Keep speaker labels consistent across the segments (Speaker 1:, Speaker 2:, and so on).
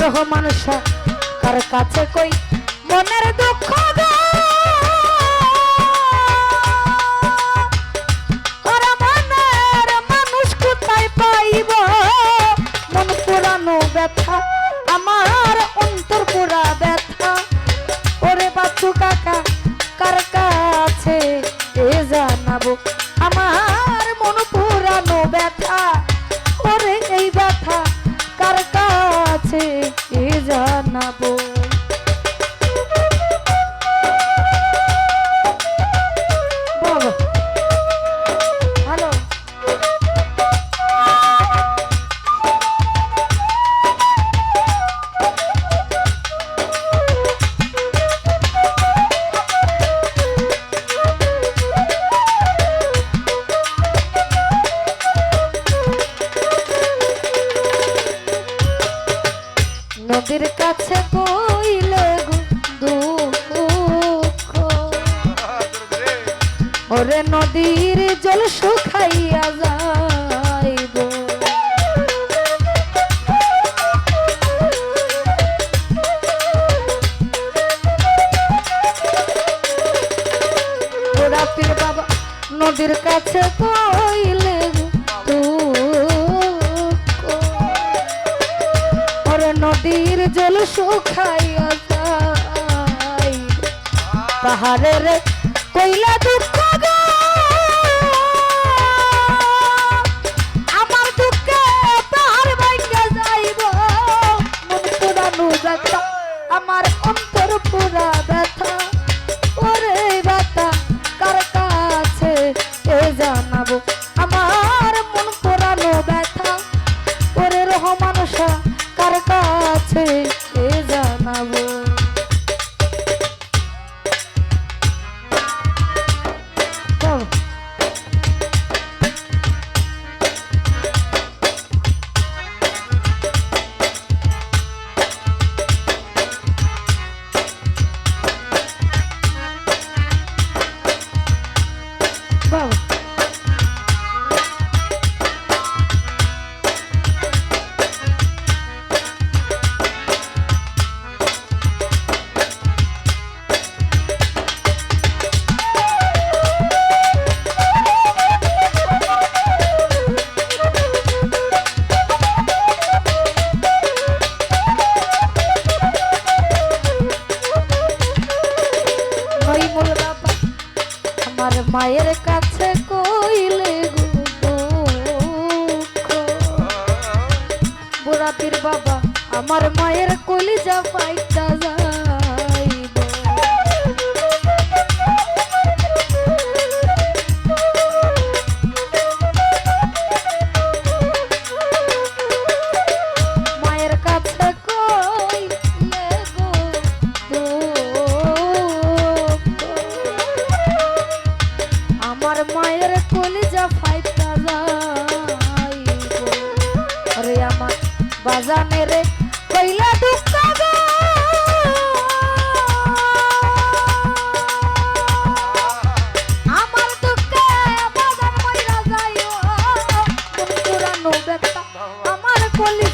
Speaker 1: রহমান কার কাছে কই মনের দুঃখ ওরে নদীর জল শুকাইয়া যাইব। ওরা পীর বাবা, নদীর কাছে কইলে ওরে নদীর জল শুকাইয়া যাই পাহাড়ের কইলা দুঃখ মায়ের কাছে কইলে বুড়াতির বাবা আমার মায়ের কলিজা পাইতা Polly.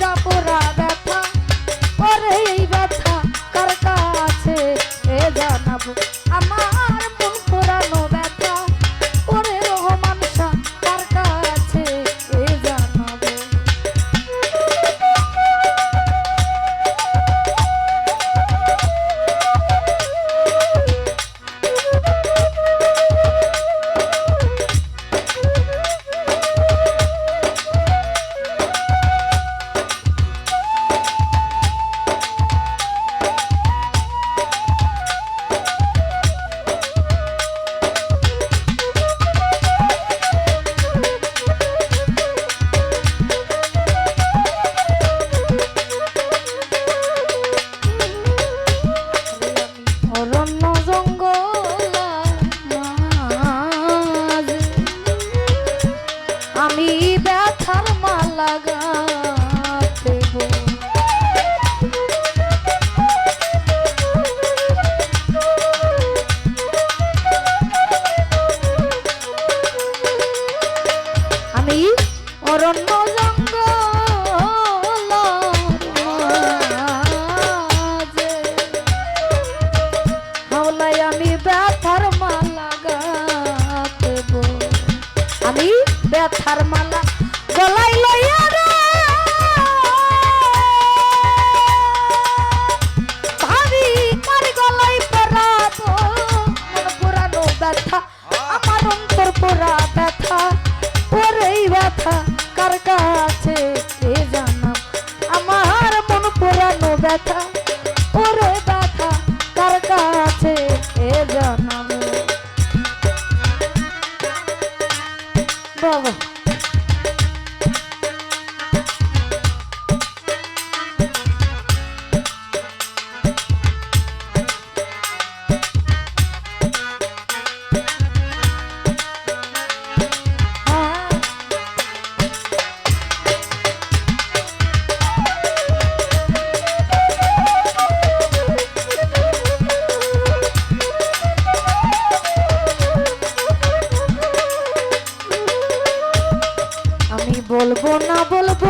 Speaker 1: ব্যথার মালা গলায় লই বলব না বলব?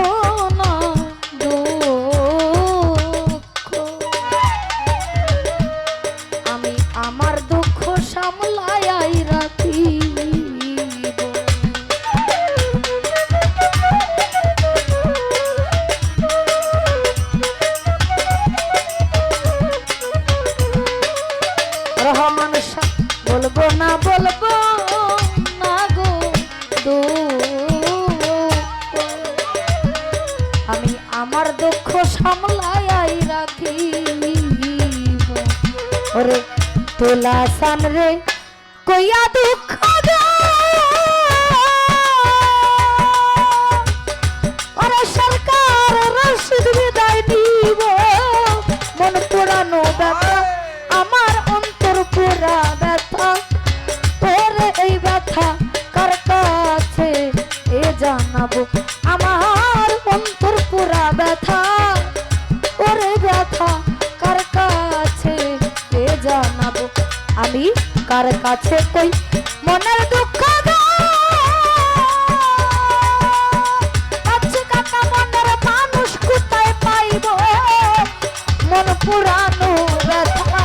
Speaker 1: আমি আমার দুঃখ সামলাই রাখি ওরে তোলা সামরে কইয়া দুঃখ তার কাছে কই? মনের দুঃখ মানুষ কোথায় পাইব? মন পুরানো ব্যথা